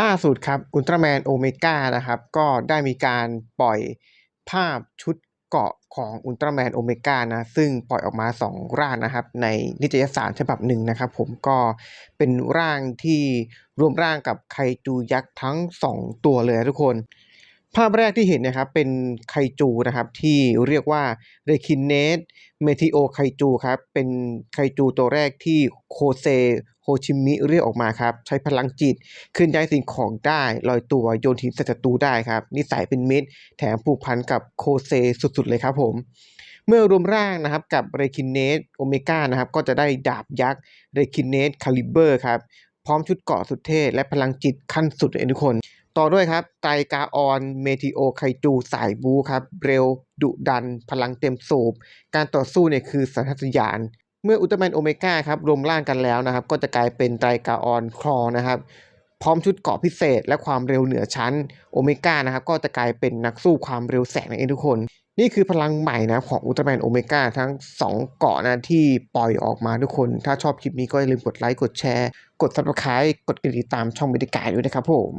ล่าสุดครับอุลตร้าแมนโอเมก้านะครับก็ได้มีการปล่อยภาพชุดเกาะของอุลตร้าแมนโอเมก้านะซึ่งปล่อยออกมา 2 ร่างนะครับ ในนิตยสารฉบับหนึ่งนะครับ ผมก็เป็นร่างที่รวมร่างกับไคจูยักษ์ทั้ง 2 ตัวเลยทุกคน ภาพแรกที่เห็นนะครับเป็นไคจูนะครับที่เรียกว่าเรคินเนสเมทิโอไคจูครับเป็นไคจูตัวแรกที่โคเซ โฮชิมิเรียกออกมาครับ ใช้พลังจิตเคลื่อนย้ายสิ่งของได้ลอยตัวโยนหินใส่ศัตรูได้ครับ นิสัยเป็นมิตร แถมผูกพันกับโคเซสุดๆ เลยครับผม เมื่อรวมร่างนะครับกับเรคินเนสโอเมก้านะครับ ก็จะได้ดาบยักษ์เรคินเนสคาลิเบอร์ครับ พร้อมชุดเกราะสุดเท่และพลังจิตขั้นสุดเลยทุกคนต่อด้วยครับ ไตรกาออน เมทิโอ ไคจู สายบูครับ เร็ว ดุดัน พลังเต็มสูบ การต่อสู้เนี่ยคือสัญชาตญาณ เมื่ออุลตร้าแมนโอเมก้าครับรวมร่างกันแล้วนะครับ ก็จะกลายเป็นไตรกาออนคลอนะครับ พร้อมชุดเกราะพิเศษ และความเร็วเหนือชั้นโอเมก้านะครับ ก็จะกลายเป็นนักสู้ความเร็วแสงนั่นเองทุกคน นี่คือพลังใหม่นะของอุลตร้าแมนโอเมก้าทั้ง 2 เกาะนะที่ปล่อยออกมาทุกคน ถ้าชอบคลิปนี้ก็อย่าลืมกดไลค์กดแชร์ กด subscribe กดกระดิ่งตามช่องบริการด้วยนะครับผม